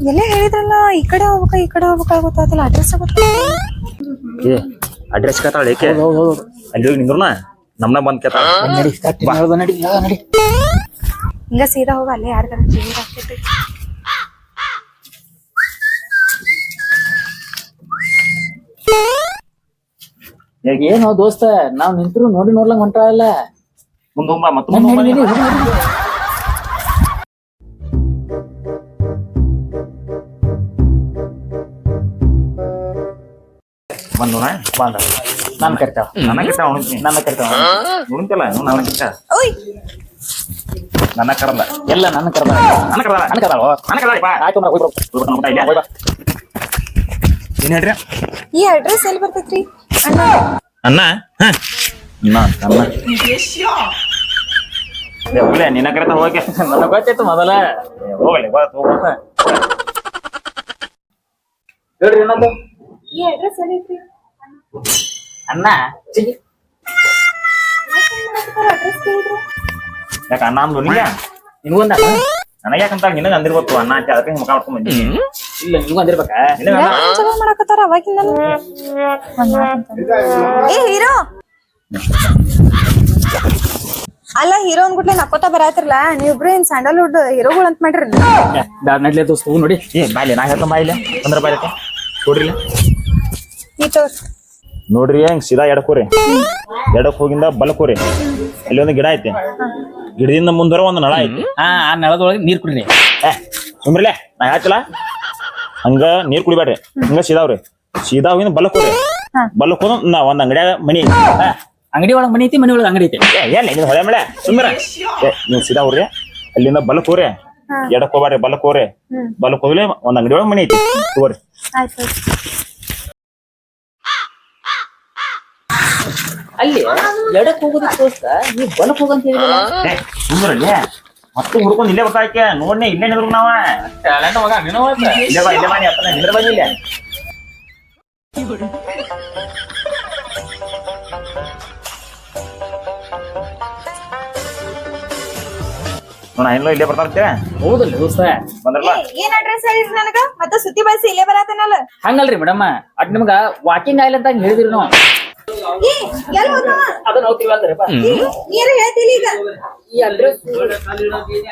ಎಲ್ಲ ಹೇಳಿದ್ರಲ್ಲ ಈ ಕಡೆ ಹೋಗ್ಬೇಕ ಈ ಕಡೆ ಹೋಗ್ಬೇಕಾಗ ಗೊತ್ತಾಗಲ್ಲ ಅಡ್ರೆಸ್ ಏ ಅಡ್ರೆಸ್ ಕೇತಾಳ ಏಕೆ? ಅಲ್ಲಿ ಹೋಗಿ ನಿಂದ್ರನ? ನಮ್ನ ಬಂದ್ ನಡಿ ಹೇಳ್ದ ನಡಿ ಹಿಂಗ ಸೀದಾ ಹೋಗ ಅಲ್ಲೇ ಯಾರಿಗಾರ ಜೀವ ಆಗ್ತೈತಿ ಏನೋ ದೋಸ್ತ ನಾವ್ ನಿಂತ್ರು ನೋಡಿ ನೋಡ್ಲಂಗ್ ಹೊಂಟಾವಲ್ಲ ಮುಂದ್ ಹೋಗ್ಬಾ ಮತ್ತೆ ಬಂದು ನಾ ಬಂದ ನಾನ್ ಕರ್ತಾವ ನನ್ನ ನನ್ನ ಕರ್ತಾವ ಉಣ್ತಿಲ್ಲ ನನ್ನ ಓಯ್! ನನ್ನ ಕರಲ್ಲ ಎಲ್ಲ ನನ್ನ ಕರ್ದ. ನನ್ನ ಕರಲ್ಲ ನನ್ನ ಕರ್ದಾವ ನನ್ನ ಕರಲ್ಲ ಆಯ್ತು ಮರ ಬಾ. ಏನ್ ಹೇಳ್ರಿ ಈ ಅಡ್ರೆಸ್ ಎಲ್ಲಿ ಬರ್ತೈತ್ರಿ? ಅಣ್ಣ. ಅನ್ನ ಹ? ಹೋಗ್ಲೆ ನಿನ್ನ ಕರೆತ ಹೋಗಕ್ಕೆ. ನನಗೆ ಗೊತ್ತಿತ್ತು ಮೊದಲ. ಹೋಗಲಿ ಬಾ ಹೋಗೋಣ ಹೇಳ್ರಿ ಇನ್ನೊಂದು ಈ ಅಡ್ರೆಸ್ ಎಲ್ಲಿ ಐತ್ರಿ? ಅನ್ನ ಯಾಕೆ ಅಡ್ರೆಸ್ ಕೇಳಿದ್ರು ಯಾಕ ಅನ್ನ ಅಂದು? ನಿಂಗ ನಿನ್ಗೊಂದ ನನಗೆ ಯಾಕಂತ ನಿನಗೆ ಅಂದಿರ್ಬೇಕು ಅಣ್ಣ ಅಂತ ಅದಕ್ಕೆ ಮುಖ ಮಾಡ್ಕೊಂಡ್ ಬಂದಿ ಇಲ್ಲ ನಿನ್ಗೂ ಅಂದಿರ್ಬೇಕ? ನಿನಗ ಅನ್ನ ಚಲೋ ಮಾಡಕತ್ತಾರ ಅವಾಗಿಂದ ಏ ಹೀರೋ! ಅಲ್ಲ ಹೀರೋ ಅನ್ಬಿಟ್ಲೆ ನಕ್ಕೋತಾ ಬರಾತಿರ್ಲ? ನೀವಿಬ್ರು ಏನ್ ಸ್ಯಾಂಡಲ್ವುಡ್ ಹೀರೋಗಳು ಅಂತ ಮಾಡ್ರಿ ಬ್ಯಾಡ್ ನಡ್ಲಿ ದೋಸ್ತ ಹೋಗ್ ನೋಡಿ. ಏ ಬಾಯ್ಲೆ ನಾ ಹೇಳ್ತಾ ಬಾಯ್ಲೆ? ಅಂದ್ರ ಬಾಯ್ಲೆ ಕೊಡ್ರಿಲ್ಲ? ಈ ತೋರ್. ನೋಡ್ರಿ ಹೆಂಗ್ ಸೀದಾ ಎಡಕೋರಿ ಎಡಕ್ ಹೋಗಿಂದ ಬಲಕೋರಿ ಅಲ್ಲಿ ಒಂದು ಗಿಡ ಐತಿ. ಗಿಡದಿಂದ ಮುಂದರ ಒಂದು ನಳ ಐತಿ. ಆ ಆ ನೆಲದೊಳಗೆ ನೀರ್ ಕುಡ್ರಿ. ಏ ಸುಮ್ರಲೆ ನಾ ಹೇಳ್ತಿಲ್ಲ? ಹಂಗ ನೀರ್ ಕುಡಿಬೇಡ್ರಿ. ಹಂಗ ಸೀದಾವ್ರಿ ಸೀದಾ ಹೋಗಿಂದ ಬಲಕ್ ಹೋರಿ ಬಲಕ್ ಹೋದ ನಾ ಒಂದ್ ಅಂಗಡಿಯಾಗ ಮನಿ ಐತಿ. ಅಂಗಡಿ ಒಳಗ್ ಮನಿ ಐತಿ ಮನಿ ಒಳಗ್ ಅಂಗಡಿ ಐತಿ. ಏ ಏನ್ ನೀನ್ ಹೊಳೆ ಮಳೆ. ಸುಮ್ರ. ಏ ನೀವ್ ಸೀದಾ ಹೋಗ್ರಿ. ಅಲ್ಲಿಂದ ಬಲಕ್ ಹೋರಿ ಎಡಕ್ ಹೋಗ್ಬಾರ್ರಿ ಬಲಕ್ ಹೋರಿ ಬಲಕ್ ಹೋಗ್ಲಿ ಒಂದ್ ಅಂಗಡಿ ಒಳಗ್ ಮನಿ ಐತಿ. ತಗೋರಿ. ಆಯ್ತು. ಅಲ್ಲಿ ಎಡಕ್ ಹೋಗೋದು ದೋಸ್ತ ನೀ ಬಲಕ್ ಹೋಗಂತ ಹೇಳಿದಲ್ಲ ಏ ಸುಮ್ರಲ್ಲೇ ಮತ್ತೆ ಹುಡ್ಕೊಂಡ್ ಇಲ್ಲೇ ಬರ್ತಾಕೆ ನೋಡ್ನೆ ಇಲ್ಲೇ ನಿಲ್ರು ನಾವ. ಟ್ಯಾಲೆಂಟ್ ಮಗ ನೀನು ಇಲ್ಲೇ ಬಾ ಇಲ್ಲೇ ಬಾ ನೀ ಹತ್ತನ ನಿಂದ್ರ ಬನ್ನಿ ಇಲ್ಲೇ. ನೋಡ ಎಲ್ಲೋ ಇಲ್ಲೇ ಬರ್ತಾರಂತೆ ಹೌದಲ್ಲ ದೋಸ್ತ. ಬಂದ್ರಲ್ಲ? ಏನ್ ಅಡ್ರೆಸ್ ಹೇಳಿದ್ರಿ ನನಗ? ಮತ್ತೆ ಸುದ್ದಿ ಬಸ್ ಇಲ್ಲೇ ಬರತ್ತೇನಲ್ಲ ಹಂಗಲ್ರಿ ಮೇಡಮ್ ಅದ್ ನಿಮ್ಗ ವಾಕಿಂಗ್ ಆಯ್ಲ್ ಅಂತ ಹೇಳಿದ್ರಿ ನಾವು. ಅದನ್ನ ಹೋಗ್ತೀವಿ ಅಂದ್ರಪ್ಪ ನೀರು ಹೇಳ್ತಿಲ್ಲ ಈಗ. ಈ ಅಡ್ರೆಸ್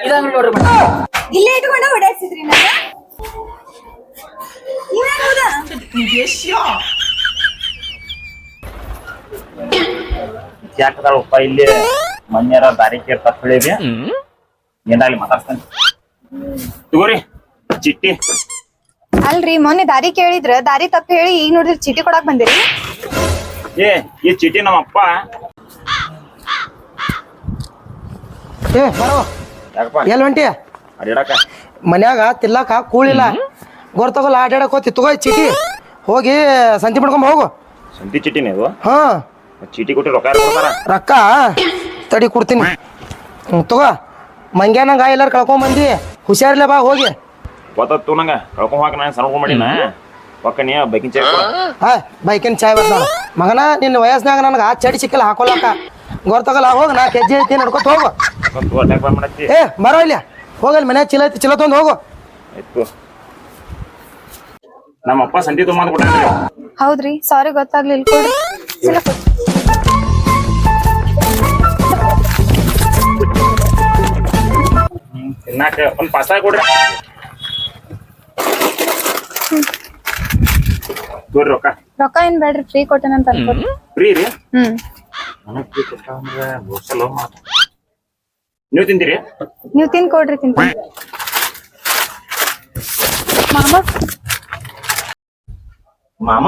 ಇದಂಗ್ ನೋಡ್ರಿ ಮೇಡಮ್. ಇಲ್ಲೇ ಇಟ್ಕೊಂಡ ಓಡಾಡ್ಸಿದ್ರಿ ಮನ್ಯಾರ ದಾರಿ ಕೇರ್ ತಪ್ಪ ಹೇಳಿವಿ ಏನಾಗ್ಲಿ ಮಾತಾಡ್ತಾನೆ ತಗೋರಿ ಚಿಟ್ಟಿ. ಅಲ್ರಿ ಮೊನ್ನೆ ದಾರಿ ಕೇಳಿದ್ರ ದಾರಿ ತಪ್ಪು ಹೇಳಿ ಈಗ ನೋಡಿದ್ರ ಚೀಟಿ ಕೊಡಾಕ್ ಬಂದಿರಿ. ಏ ಈ ಚೀಟಿ ನಮ್ಮ ಅಪ್ಪ ಏ ಬರೋ. ಯಾಕಪ್ಪ? ಎಲ್ ಹೊಂಟಿ ಅಡಿಡಾಕ ಮನ್ಯಾಗ ತಿಲ್ಲಕ ಕೂಳಿಲ್ಲ. ಗೊರ್ತಗೋಲ್ಲ ಆಟಾಡಕ್ ಹೋತಿ. ತಗೋ ಈ ಚೀಟಿ. ಹೋಗಿ ಸಂತಿ ಮಾಡ್ಕೊಂಬ ಹೋಗು. ಸಂತಿ ಚೀಟಿ ಇದು? ಹಾ. ಚೀಟಿ ಕೊಟ್ಟು ರೊಕ್ಕ ಯಾರು ಕೊಡ್ತಾರ? ರೊಕ್ಕ ತಡಿ ಕೊಡ್ತೀನಿ. ಹ್ಞೂ ತಗೋ. ಮಂಗ್ಯಾನಂಗ ಎಲ್ಲಾರು ಕಳ್ಕೊಂಡ್ ಬಂದಿ. ಹುಷಾರಿಲ್ಲ ಬಾ ಹೋಗಿ. ಗೊತ್ತಾತು ನಂಗ. ಕಳ್ಕೊಂಡ್ ಹಾಕ ನಾನು ಸಣ್ಣ ಮಾಡಿನ. ಒಕ್ಕ ನೀ ಬೈಕಿನ ಚಾಯ್ ಹಾ ಬೈಕಿನ ಚಾಯ್ ಬರ್ತಾವ ಮಗನ ನಿನ್ನ ವಯಸ್ಸಿನಾಗ ನನಗೆ ಆ ಚಡಿ ಸಿಕ್ಕಲ್ಲ ಹಾಕೊಳಕ. ಗೊರ್ತಗಲ್ಲ ಹೋಗಿ ನಾ ಕೆಜ್ಜೆ ಐತಿ ನಡ್ಕೊತ ಹೋಗು. ಏ ಬರೋ ಇಲ್ಲ ಹೋಗಲ್ಲ ಮನೆ ಚೀಲ ಐತಿ ಚೀಲ ತೊಗೊಂಡು ಹೋಗು. ಆಯ್ತು. ನಮ್ಮ ಅಪ್ಪ ಸಂತಿ ತುಂಬ ಹೌದ್ರಿ ಸಾರಿ ಗೊತ್ತಾಗ್ಲಿಲ್ಲ ಕೊಡ್ರಿ. ಚೀಲ ಕೊಡ್ರಿ. ತಿನ್ನಾಕ ಒಂದ್ ಪಾಸ್ತಾ ಕೊಡ್ರಿ. ತೋರಿ ರೊಕ್ಕ? ರೊಕ್ಕ ಏನ್ ಬೇಡ್ರಿ ಫ್ರೀ ಕೊಟ್ಟೆನಂತ ಅನ್ಕೋರಿ ಫ್ರೀ ರೀ? ಹ್ಮ್. ನನಗ್ ಫ್ರೀ ಕೊಟ್ಟ ಅಂದ್ರೆ ಬೋಸಲ್ ಮಾತು. ನೀವು ತಿಂತೀರಿ? ನೀವ್ ತಿನ್ ಕೊಡ್ರಿ ತಿಂತೀನಿ ಮಾಮ? ಮಾಮ?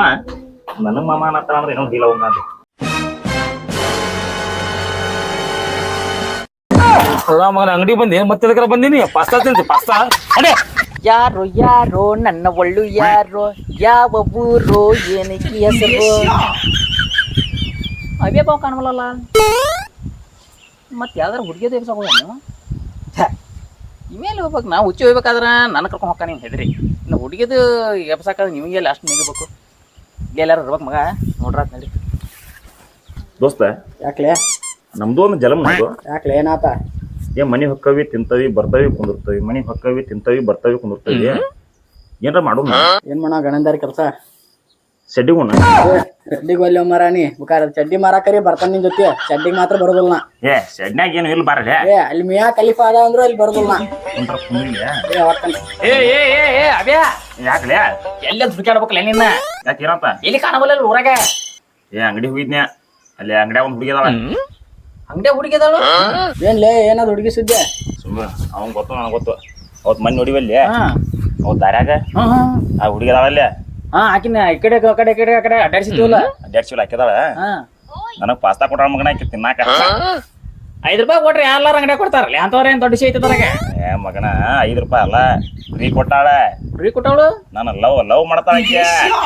ನನಗ್ ಮಾಮ ಅನ್ನತ್ತಾರ ಅಂದ್ರೆ ಏನೋ ಡೀಲ್ ಹೋಗ ಮಗನ ಅಂಗಡಿ ಬಂದಿ ಮತ್ತೆ ಅದಕ್ಕೆ ಬಂದಿನಿ? ಪಾಸ್ತಾ ತಿಂತಿ ಪಾಸ್ತಾ? ಅಡೆ ಯಾರು ಯಾರೋ ನನ್ನ ಒಳ್ಳು ಯಾರೋ ಯಾವ ಊರು ಏನಕ್ಕೆ ಹೆಸರು? ಅವೇ ಬಾವು ಕಾಣವಲ್ಲ ಮತ್ತೆ ಯಾವ್ದಾರ ಹುಡುಗಿಯದು ಹೋಗೋಣ ಇಮೇಲೆ ಹೋಗ್ಬೇಕು ನಾವು ಹುಚ್ಚಿ ಹೋಗ್ಬೇಕಾದ್ರೆ ನನ್ನ ಕರ್ಕೊಂಡು ಹೋಗ್ಕ ನೀವು ಹೆದ್ರಿ. ಇನ್ನು ಹುಡುಗಿದು ಎಬ್ಸಾಕಾದ್ರೆ ನಿಮಗೆ ಲಾಸ್ಟ್ ನಿಗಬೇಕು ಎಲ್ಲಾರು ಇರ್ಬೇಕು ಮಗ ನೋಡ್ರಾತ್ ನಡಿ. ದೋಸ್ತ ಯಾಕ್ಲೆ? ನಮ್ದು ಒಂದು ಜಲಮ್ ಯಾಕ್ಲೆ ಏನಾತ? ಏ ಮನಿ ಹೊಕ್ಕವಿ ತಿಂತವಿ ಬರ್ತವಿ ಕುಂದಿರ್ತವಿ. ಮನಿ ಹೊಕ್ಕವಿ ತಿಂತವಿ ಬರ್ತವಿ ಕುಂದಿರ್ತವಿ. ಏನ್ರ ಮಾಡು ಏನ್ ಮಾಡ ಗಣಂದಾರಿ ಕೆಲಸ? ಸೆಡ್ಡಿಗುಣ ಚಡ್ಡಿಗೆ ಒಲ್ಲೆ ಮರಾನಿ ಬೇಕಾರೆ ಚಡ್ಡಿ ಮಾರಾಕರಿ ಬರ್ತಾನ ನಿನ್ ಜೊತೆ. ಚಡ್ಡಿಗೆ ಮಾತ್ರ ಬರೋದಿಲ್ಲ ನಾ ಏ ಸೆಡ್ನ್ಯಾಗ ಏನು ಇಲ್ಲ ಬರಲ್ಲ ಏ ಅಲ್ಲಿ ಮಿಯಾ ಕಲಿಫಾ ಅದ ಅಂದ್ರೆ ಅಲ್ಲಿ ಬರೋದಿಲ್ಲ ನಾ ಏ ಏ ಏ ಏ ಯಾಕಲೆ? ನಿನ್ನ? ಯಾಕೆ ಏನಪ್ಪ ಎಲ್ಲಿ ಕಾಣಬಲ್ಲ ಊರಾಗ? ಏ ಅಂಗಡಿ ಹೋಗಿದ್ನ್ಯಾ? ಅಲ್ಲಿ ಅಂಗಡಿಯಾಗ ಒಂದ್ ಹುಡುಗಿ ಅಂಗಡಿ ಹುಡುಗಿ ಅದಾಳು ಏನ್ಲೇ ಏನದ ಹುಡುಗಿ ಸುದ್ದಿ ಸುಮ್ಮ ಅವ್ನ್ ಗೊತ್ತು ನನಗೆ ಗೊತ್ತು. ಅವತ್ ಮನೆ ನೋಡಿವಲ್ಲಿ ಹಾ. ಅವತ್ ದಾರ್ಯಾಗ. ಆ ಹುಡುಗಿ ಅದಾಳಲ್ಲಿ ಹಾ ಆಕಿನ ಈ ಕಡೆ ಆ ಕಡೆ ಈ ಕಡೆ ಆ ಕಡೆ ಅಡ್ಡಾಡ್ಸಿದ್ವಲ್ಲ? ಅಡ್ಯಾಡ್ ಚೀಲ ಹಾಕಿದಾಳ ಹಾ. ನನಗ್ ಪಾಸ್ತಾ ಕೊಟ್ಟ ಮಗನ ಆಕಿ ತಿನ್ನಾಕ. ಐದ್ ರೂಪಾಯಿ ಕೊಟ್ರಿ ಎಲ್ಲಾರ ಅಂಗಡಿ ಕೊಡ್ತಾರಲ್ಲ ಅಂತವ್ರ ಏನ್ ದೊಡ್ಡ ಐತಿ ಅದ್ರಾಗ ಏ ಮಗನ ಐದ್ ರೂಪಾಯಿ ಅಲ್ಲ ಫ್ರೀ ಕೊಟ್ಟಾಳ. ಫ್ರೀ ಕೊಟ್ಟವಳು? ನಾನು ಲವ್ ಲವ್ ಮಾಡ್ತಾಳ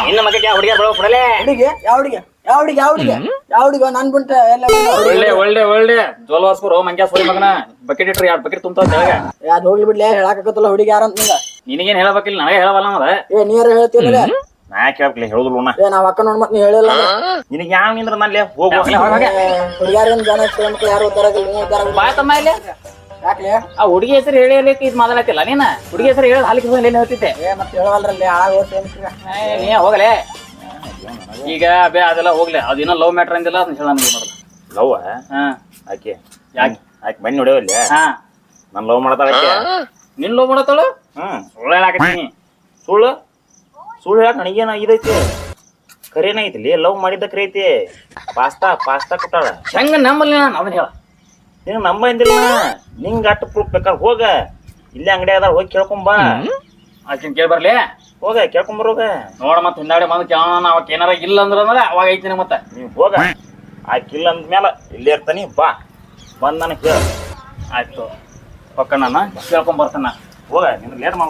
ಇನ್ನ ಮಗ ಹುಡುಗಿ ಕೊಡಲೆ? ಹುಡುಗಿ ಯಾವ ಹುಡುಗಿ? ಯಾವ ಯಾವಡಿಗೆ ಯಾವಡಿಗೆ? ಹುಡುಗಿ ಯಾವ ಹುಡುಗಿ ನನ್ ಬಿಟ್ಟ ಎಲ್ಲ ಒಳ್ಳೆ ಒಳ್ಳೆ ಒಳ್ಳೆ. ಜೋಲ್ವಾಸ್ಕರು ಮಂಗ್ಯ ಸೋರಿ ಮಗನ. ಬಕೆಟ್ ಇಟ್ರಿ ಎರಡ್ ಬಕೆಟ್ ತುಂಬ ತೆಳಗ ಯಾವ್ದು ಹೋಗ್ಲಿ ಬಿಡ್ಲೆ ಹೇಳಾಕತ್ತಲ್ಲ ಹುಡುಗಿ ಯಾರ ಅಂತ ನಿನಗೇನ್ ಹೇಳಬೇಕಿಲ್ಲ ನನಗೆ ಹೇಳವಲ್ಲ ನಮ್ಮದ ಏ ನೀರ ಹೇಳ್ತೀನಿ ನಾ ಕೇಳ್ಬೇಕಲ್ಲ ಹೇಳುದಿಲ್ಲ ಅಣ್ಣ ಏ ನಾವ್ ಅಕ್ಕ ನೋಡ್ ಮತ್ತೆ ನೀ ಹೇಳಿಲ್ಲ ನಿನಗೆ ಯಾವ ನಿಂದ್ರ ನಲ್ಲಿ ಹೋಗು ಹುಡುಗ್ಯಾರೇನ್ ಜನ ಮಕ್ಳು ಯಾರು ಓದ್ತಾರಾಗಿಲ್ಲ ಬಾ ತಮ್ಮ ಇಲ್ಲಿ. ಆ ಹುಡುಗಿ ಹೆಸರು ಹೇಳಿ ಹೇಳಿ ಇದು ಮಾತಾಡತ್ತಿಲ್ಲ ನೀನ? ಹುಡುಗಿ ಹೆಸರು ಹೇಳಿ ಹಾಲಿಗೆ ಹೋಗಿ ಹೇಳ್ತಿದ್ದೆ ಏ ಮತ್ತೆ ಹೇಳವಲ್ರಲ್ಲಿ ಆ ಹೋಗಲೆ. ಈಗ ಬೇ ಅದೆಲ್ಲ ಹೋಗ್ಲಿ. ಅದಿನ್ನ ಲವ್ ಮ್ಯಾಟ್ರ್ ಅಂದಿಲ್ಲ ಅದನ್ನ ಹೇಳ ನಮಗೆ ಮೊದಲು. ಲವ್ ಹಾ. ಆಕೆ. ಯಾಕೆ? ಆಕೆ ಮಣ್ಣಿ ಹೊಡೆಯವಲ್ಲಿ ಹಾ. ನಾನು ಲವ್ ಮಾಡತಾಳ ಆಕೆ. ನಿನ್ ಲವ್ ಮಾಡತಾಳ ಹ್ಮ್. ಸುಳ್ಳು ಹೇಳಾಕತ್ತೀನಿ ಸುಳ್ಳು? ಸುಳ್ಳು ಹೇಳಕ್ ನನಗೇನ ಇದೈತಿ ಐತಿಲಿ ಲವ್ ಮಾಡಿದ್ದ ಕರೆ ಐತಿ ಪಾಸ್ತಾ ಪಾಸ್ತಾ ಕೊಟ್ಟಾಳ. ಹೆಂಗ ನಮ್ಮಲ್ಲಿ ನಾನು? ಅದನ್ನ ಹೇಳ. ನಿಂಗೆ ನಂಬ ಅಂದಿಲ್ಲ ನಿಂಗೆ ಅಟ್ಟು ಪ್ರೂಫ್ ಬೇಕಾದ್ರೆ ಹೋಗ. ಇಲ್ಲೇ ಅಂಗಡಿ ಅದ ಹೋಗಿ ಕೇಳ್ಕೊಂಬ ಆಕಿನ ಕೇಳಿ ಬರ್ಲಿ. ಹೋಗ ಕೇಳ್ಕೊಂಬರೋಗ ನೋಡ ಮತ್ತೆ ಹಿಂದಾಡಿ ಬಂದು ಕೇಳೋಣ ಅವಾಗ ಏನಾರ ಇಲ್ಲ ಅಂದ್ರೆ ಅಂದ್ರೆ ಅವಾಗ ಐತಿನ ಮತ್ತೆ. ನೀವು ಹೋಗ. ಆಕಿಲ್ಲ ಅಂದ್ಮೇಲೆ ಇಲ್ಲೇ ಇರ್ತಾನಿ ಬಾ. ಬಂದ್ ನನಗೆ ಕೇಳ ಆಯ್ತು. ಪಕ್ಕ ನಾನು ಕೇಳ್ಕೊಂಡ್ ಬರ್ತಾನ. ಹೋಗ ನಿನ್ ಲೇಟ್ ಮಾಡ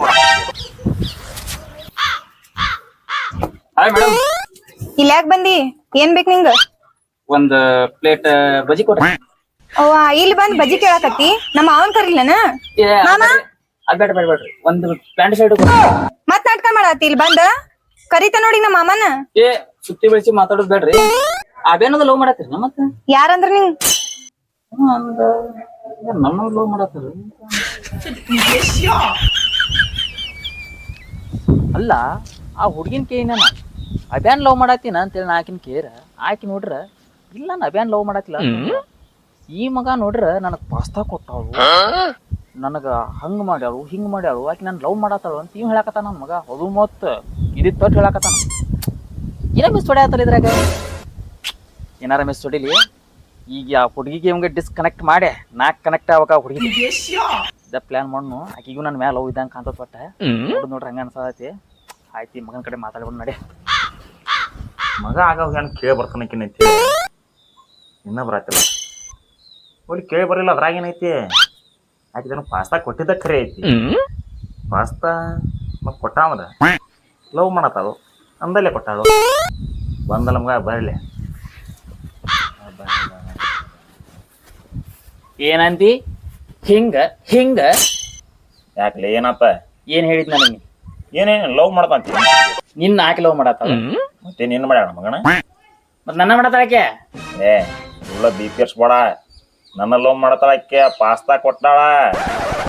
ಹಾಯ್ ಮೇಡಮ್ ಇಲ್ಲಿ ಯಾಕೆ ಬಂದಿ? ಏನ್ ಬೇಕು ನಿಂಗ? ಒಂದ್ ಪ್ಲೇಟ್ ಬಜಿ ಕೊಡ್ರಿ. ಇಲ್ಲಿ ಬಂದ್ ಬಜಿ ಕೇಳಕತ್ತಿ. ನಮ್ಮ ಅವನ್ ಕರಿಲ್ಲನ ಅದ್ ಬೇಡ ಬೇಡ ಬೇಡ್ರಿ. ಒಂದು ಪ್ಯಾಂಟ್ ಶರ್ಟ್ ಮತ್ ನಾಟಕ ಮಾಡತ್ತಿ ಇಲ್ಲಿ ಬಂದ? ಕರಿತ ನೋಡಿ ನಮ್ಮ ಮಾಮನ. ಏ ಸುತ್ತಿ ಬೆಳೆಸಿ ಮಾತಾಡೋದ್ ಬೇಡ್ರಿ. ಅದೇನದ ಲವ್ ಮಾಡತ್ತೀರಿ ನಮ್ಮ ಮತ್ತೆ ಯಾರಂದ್ರ ನಿಂಗ್? ನನ್ನ ಲವ್ ಮಾಡತ್ತೀರಿ. ಅಲ್ಲ ಆ ಹುಡುಗಿನ ಕೇನ ಅಬ್ಯಾನ್ ಲವ್ ಮಾಡತ್ತೀನ ಅಂತೇಳಿ ನಾ ಆಕಿನ ಕೇರ ಆಕಿ ನೋಡ್ರ ಇಲ್ಲ ನಾನು ಅಬ್ಯಾನ್ ಲವ್ ಮಾಡತ್ತಿಲ್ಲ ಈ ಮಗ ನೋಡ್ರ ನನಗ್ ಪಾಸ್ತಾ ಕೊಟ್ಟಾಳು. ನನಗ ಹಂಗೆ ಮಾಡ್ಯಾಳು ಹಿಂಗ್ ಮಾಡ್ಯಾಳು ಆಕೆ ನಾನು ಲವ್ ಮಾಡತ್ತಾಳು ಅಂತ ಇವ್ ಹೇಳಕತ್ತ ನನ್ನ ಮಗ. ಅದು ಮತ್ತ ಇದಿತ್ ತೊಟ್ಟು ಹೇಳಕತ್ತಾನ. ಏನ ಮಿಸ್ ಹೊಡ್ಯಾತಲ್ಲ ಇದ್ರಾಗ? ಏನಾರ ಮಿಸ್ ಹೊಡಿಲಿ? ಈಗ ಆ ಹುಡುಗಿಗೆ ಇವಂಗೆ ಡಿಸ್ಕನೆಕ್ಟ್ ಮಾಡಿ ನಾಲ್ಕು ಕನೆಕ್ಟ್ ಆವಾಗ ಹುಡುಗಿ. ಇದ ಪ್ಲಾನ್ ಮಾಡ್ನು. ಆಕಿಗೂ ನನ್ನ ಮ್ಯಾಲ ಲವ್ ಇದ್ದಂಗೆ ಕಾಂತ ನೋಡ್ ನೋಡ್ರಿ ಹಂಗ ಅನ್ಸತೈತಿ. ಆಯ್ತು ಮಗನ ಕಡೆ ಮಾತಾಡ್ಬೋದು ನಡಿ. ಮಗ ಆಗ ಕೇಳಿ ಬರ್ತಾನೆ ಇನ್ನೊಬ್ರು ಇನ್ನ ಬರತ್ತಿಲ್ಲ ಹೋಗಿ ಕೇಳಿ ಬರಲಿಲ್ಲ ಅದ್ರಾಗ ಏನೈತಿ? ಆಕಿ ಪಾಸ್ತ ಪಾಸ್ತಾ ಕೊಟ್ಟಿದ್ದ ಖರೆ ಐತಿ. ಪಾಸ್ತಾ ಮತ್ತೆ ಕೊಟ್ಟಾಮದ ಲವ್ ಮಾಡತ್ತಾಳು ಅಂದಲ್ಲೇ ಕೊಟ್ಟಾಳು. ಬಂದಲ್ಲ ಮಗ ಬರಲಿ. ಏನಂತಿ ಹಿಂಗ ಹಿಂಗ. ಯಾಕಲೇ ಏನಪ್ಪ? ಏನ್ ಹೇಳಿದ್ ನನಗೆ? ಏನೇನು ಲವ್ ಮಾಡ್ತಾಂತಿ ನಿನ್ನ ಆಕೆ ಲವ್ ಮಾಡತ್ತ ಮತ್ತೆ ನಿನ್ನ ಮಾಡ್ಯಾಳ ಮಗನ? ಮತ್ತೆ ನನ್ನ ಮಾಡತ್ತಾಳಕ್ಕೆ ಏ ಉಳ್ಳ ಬಿ ಪಿ ಬೇಡ. ನನ್ನ ಲವ್ ಮಾಡ್ತಾಳ ಆಕೆ ಪಾಸ್ತಾ ಕೊಟ್ಟಾಳ.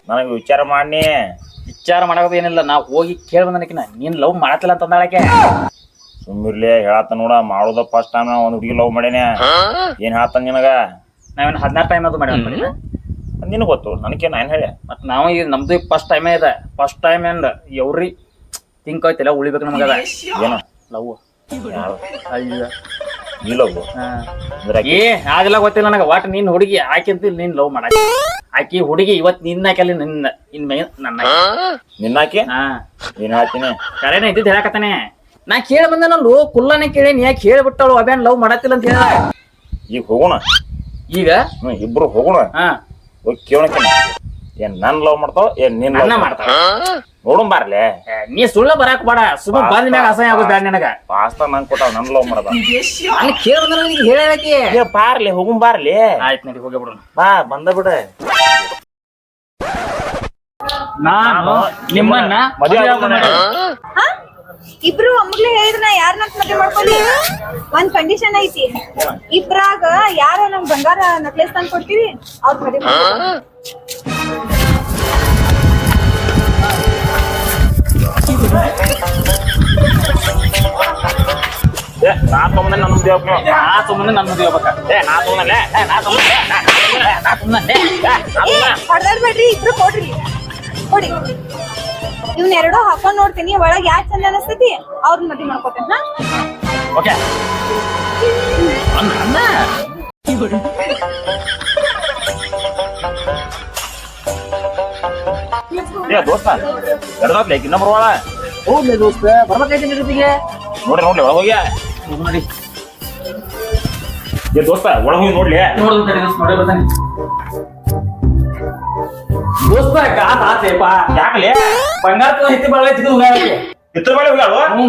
ನನಗೆ ವಿಚಾರ ಮಾಡಿ ವಿಚಾರ ಮಾಡೋದು ಏನಿಲ್ಲ ನಾ ಹೋಗಿ ಕೇಳಿ ಬಂದನಕಿನ ನೀನ್ ಲವ್ ಮಾಡತ್ತಿಲ್ಲ ಅಂತ ಅಂದಾಳಕ್ಕೆ ಸುಮ್ಮಿರ್ಲಿ ಹೇಳತ್ತ ನೋಡ ಮಾಡೋದ ಫಸ್ಟ್ ಟೈಮ್ ನಾ ಒಂದ್ ಹುಡುಗಿ ಲವ್ ಮಾಡೇನೆ. ಏನ್ ಹೇಳ್ತಾನ ನಿನಗ? ನಾವೇನು ಹದಿನಾರು ಟೈಮ್ ಅದು ಮಾಡಿ ನಿನ್ ಗೊತ್ತು ನನಗೆ ನಾನು ಹೇಳಿ. ಮತ್ ನಾವು ಈಗ ನಮ್ದು ಫಸ್ಟ್ ಟೈಮೇ ಇದೆ. First time and every think ಆಯ್ತಿಲ್ಲ ಉಳಿಬೇಕು ನಮಗದ. ಏನು? ಲವ್. ಯಾರು? ಅಯ್ಯ ಈ ಲವ್ ಏ ಅದೆಲ್ಲ ಗೊತ್ತಿಲ್ಲ ನನಗೆ. ಒಟ್ಟು ನಿನ್ನ ಹುಡುಗಿ ಆಕಿಂತ ನೀನ್ ಲವ್ ಮಾಡ ಆಕಿ ಹುಡುಗಿ ಇವತ್ ನಿನ್ನ ನಿನ್ನ ಇನ್ ಮೇ ನನ್ನ ನಿನ್ನಾಕಿ ಹಾ. ನೀನ್ ಹಾಕಿನಿ? ಕರೆನ ಇದ್ದಿದ್ದು ಹೇಳಕತ್ತಾನೆ. ನಾ ಕೇಳಿ ಬಂದೆ ನಾನು ಕುಲ್ಲನೆ ಕೇಳಿ ನೀ ಯಾಕೆ ಹೇಳ್ಬಿಟ್ಟಳು ಅಬ್ಯಾನ್ ಲವ್ ಮಾಡತ್ತಿಲ್ಲ ಅಂತ ಹೇಳ. ಈಗ ಹೋಗೋಣ? ಈಗ? ಹ್ಮ್ ಇಬ್ರು ಹೋಗೋಣ? ಹಾ. ಹೋಗಿ ಕೇಳೋಣ ಏನ್ ನನ್ ಲವ್ ಮಾಡ್ತಾವ ಏನ್ ನಿನ್ ನನ್ನ ಲವ್ ಮಾಡ್ತಾಳ ನೋಡೋಣ ಬಾರ್ಲೆ. ಏ, ನೀ ಸುಳ್ಳ ಬರಾಕ್ ಬಾಡ. ಸುಮ್ಮ ಬಂದ ಮ್ಯಾಗ ಅಸಹ್ಯ ಆಗೋದು ಬ್ಯಾಡ ನನಗ. ಪಾಸ್ತಾ ನಂಗ್ ಕೊಟ್ಟಾವ ನನ್ ಲವ್ ಮಾಡದ ಅಲ್ಲಿ ಕೇಳಿದ್ರೆ ನನಗೆ ಹೇಳಕ್ಕೆ ಏ ಬಾರ್ಲಿ ಹೋಗುಂ ಬಾರ್ಲಿ. ಆಯ್ತು ನಡಿ ಹೋಗಿ ಬಿಡೋಣ. ಬಾ ಬಂದ ಬಿಡ. ನಾನು ನಿಮ್ಮನ್ನ ಮದುವೆ ಆಗೋಣ. ಹಾ? ಇಬ್ರು ಒಮ್ಮಗ್ಲೇ ಹೇಳಿದ್ರ ನಾ ಯಾರನ್ನ ಮದ್ವೆ ಮಾಡ್ಕೊಳ್ಳಿ ಒಂದ್ ಕಂಡೀಷನ್ ಐತಿ. ಇಬ್ರಾಗ ಯಾರ ನಮ್ ಬಂಗಾರ ನಕ್ಲೇಸ್ ತಂದ್ ಕೊಡ್ತೀವಿ ಅವ್ರ ಮದ್ವೆ ಮಾಡ್ಕೊಳ್ಳಿ. ಏ ನಾ ತೊಗೊಂಡೆ ನನ್ನ ಮುಂದೆ ಹೋಗ್ಬೇಕು ನಾ ಸುಮ್ಮನೆ ನನ್ನ ಆಗ್ಬೇಕ ಏ ನಾ ತೊಗೊಂಡೆ ಏ ನಾ ತೊಗೊಂಡೆ ನಾ ತೊಗೊಂಡೆ. ಹೊಡೆದಾಡ್ಬೇಡ್ರಿ ಇಬ್ರು ಕೊಡ್ರಿ. ಕೊಡಿ. ಇವ್ನ ಎರಡೋ ಹಾಕೊಂಡ್ ನೋಡ್ತೀನಿ ಒಳಗ್ ಯಾಕೆ ಚಂದ ಅನಸ್ತೈತಿ ಅವ್ರನ್ನ ಮದ್ವೆ ಮಾಡ್ಕೋತೇನೆ ಓಕೆ. ಅಣ್ಣ. ಏ ದೋಸ್ತ ಎಡ್ದಾತ್ಲೆ ಇನ್ನೊಬ್ಬ ಬರುವಾಳ ಹೌದ್ಲೆ ದೋಸ್ತ ಬರ್ಬೇಕೈತಿ ನಿನ್ ಜೊತೆಗೆ? ನೋಡ್ರಿ ನೋಡ್ಲಿ ಒಳಗೆ ಹೋಗ್ಯ? ನೋಡಿ ಏ ದೋಸ್ತ ಒಳಗೆ ಹೋಗಿ ನೋಡ್ಲಿ. ನೋಡುದು ತಡಿ ದೋಸ್ತ ನೋಡೇ ಬರ್ತಾನೆ. ದೋಸ್ತ ಕಾತ್ ಆತೇಪ ಯಾಕಲೇ? ಬಂಗಾರ ಹೆತ್ತಿ ಬಾಳ ತಿದ್ದು ಇತ್ರ ಮೇಲೆ ಹೋಗ್ಯಾಳು ಹ್ಞೂ